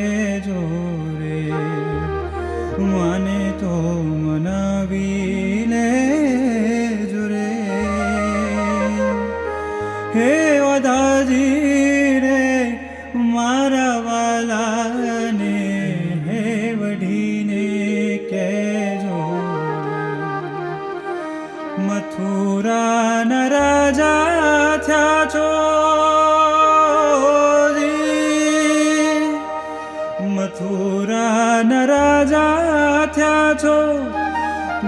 લેજો રે મને તો મનાવી લેજો રે હે વદાજી રે મારા વાલાને હે વઢીને કહેજો મથુરા ન રાજા થયા છો મથુરાના રાજા થયા છો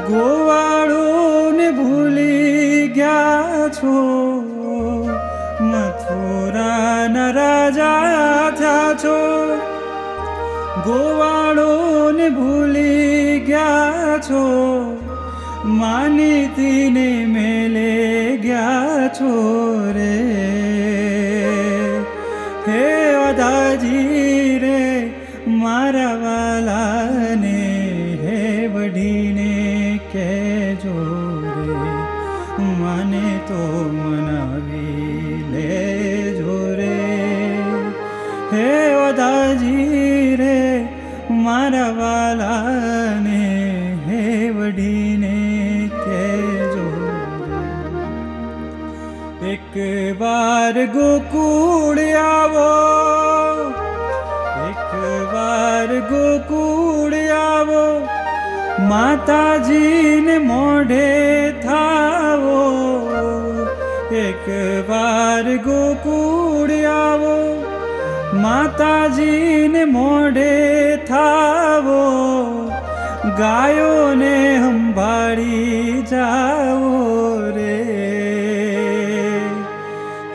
ગોવાળોને ભૂલી ગયા છો મથુરાના રાજા થયા છો ગોવાળોને ભૂલી ગયા છો માનીતીને મેલે ગયા છો રે મારા વાલાને હે વઢીને કહેજો રે, મને તો મનાવી લેજો રે. હે ઓદાજી રે મારા વાલાને હે વઢીને કહેજો એક વાર ગોકુળ આવો વાર ગોકુળ આવો, માતાજીને મોઢે થાવો. એક વાર ગોકુળ આવો, માતાજીને મોઢે થાવો. ગાયોને સંભાળી જાઓ રે.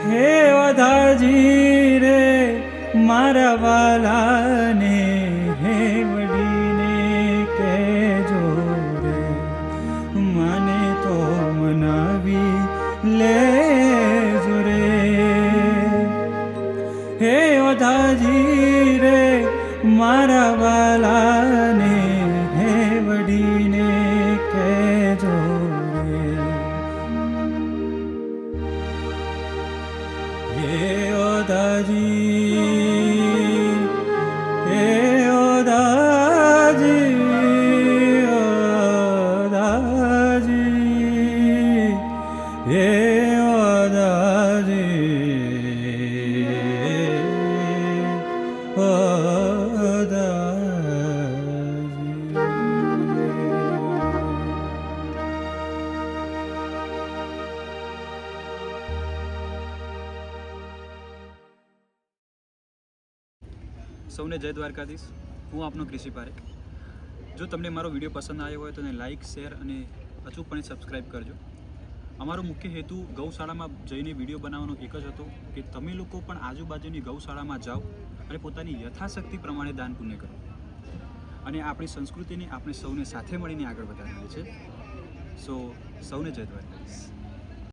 હે વધાજી રે, મારા વાલાને લેજો રે હે ઓધાજી રે મારા વાલાને હે વડીને કહેજો રે હે ઓધાજી સૌને જય દ્વારકાધીશ. હું આપનો કૃષિ પારેખ. જો તમને મારો વીડિયો પસંદ આવ્યો હોય તો લાઇક શેર અને અચૂકપણે સબસ્ક્રાઈબ કરજો. અમારો મુખ્ય હેતુ ગૌશાળામાં જઈને વીડિયો બનાવવાનો એક જ હતો કે તમે લોકો પણ આજુબાજુની ગૌશાળામાં જાઓ અને પોતાની યથાશક્તિ પ્રમાણે દાન પુણ્ય કરો. અને આપણી સંસ્કૃતિને આપણે સૌને સાથે મળીને આગળ વધારવાની છે. સો સૌને જય દ્વારકાધીશ.